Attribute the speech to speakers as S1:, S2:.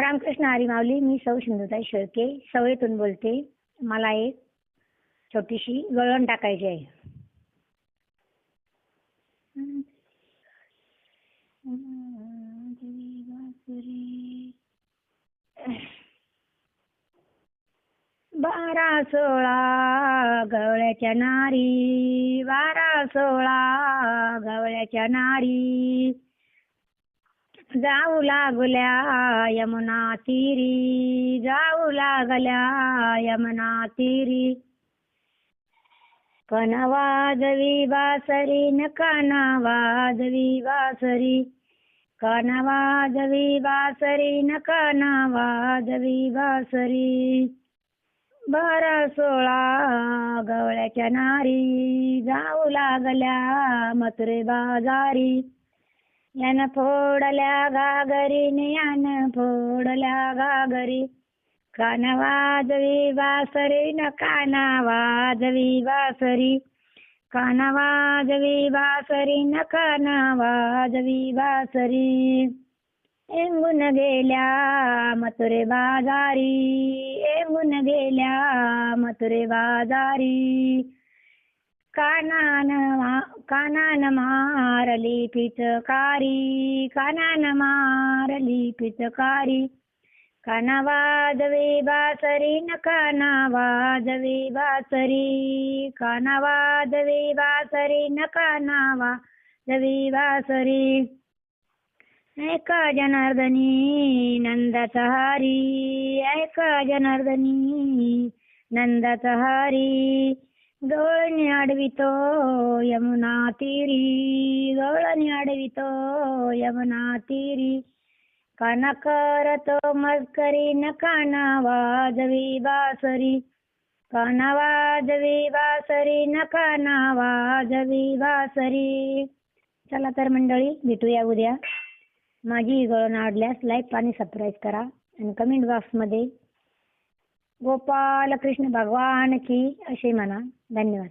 S1: रामकृष्ण हरिमावली माऊली मी सौ सिंधुताई शेळके सवयीतून बोलते. मला एक छोटीशी गळण टाकायची आहे. बारा सोळा गवळ्याच्या नारी बारा सोळा गवळ्याच्या नारी. जाऊ लागल्या यमुना तीरी. जाऊ लागल्या यमुना तीरी. कन वाजवी बासरी न काना वाजवी बासरी. कन वाजवी बासरी न काना वाजवी बासरी. बारा सोळा गवळ्याच्या नारी जाऊ लागल्या मथुरे बाजारी. यान फोडल्या घागरी यान फोडल्या घागरी. कान वाजवी बासरी न काना वाजवी बासरी. कान वाजवी बासरी न काना वाजवी बासरी. एंगून गेल्या मथुरे बाजारी एंगून गेल्या मथुरे बाजारी. कानान कानान मारली पिचकारी कानान मारली पिचकारी काना वाजवी बासरी न काना वाजवी बासरी काना वाजवी बासरी न काना वाजवी बासरी ऐक जनार्दनी नंदाचा हारी ऐक जनार्दनी नंदाचा हारी गवळणी आडवितो यमुना तीरी गवळणी आडवितो यमुना तीरी काना करतो मस्करी न काना वाजवी बासरी. काना वाजवी बासरी न काना वाजवी बासरी. चला तर मंडळी भेटूया उद्या. माझी गळण आवडल्यास लाईक आणि सबस्क्राईब करा. आणि कमेंट बॉक्समध्ये गोपाल कृष्ण भगवान की असे म्हणा. धन्यवाद.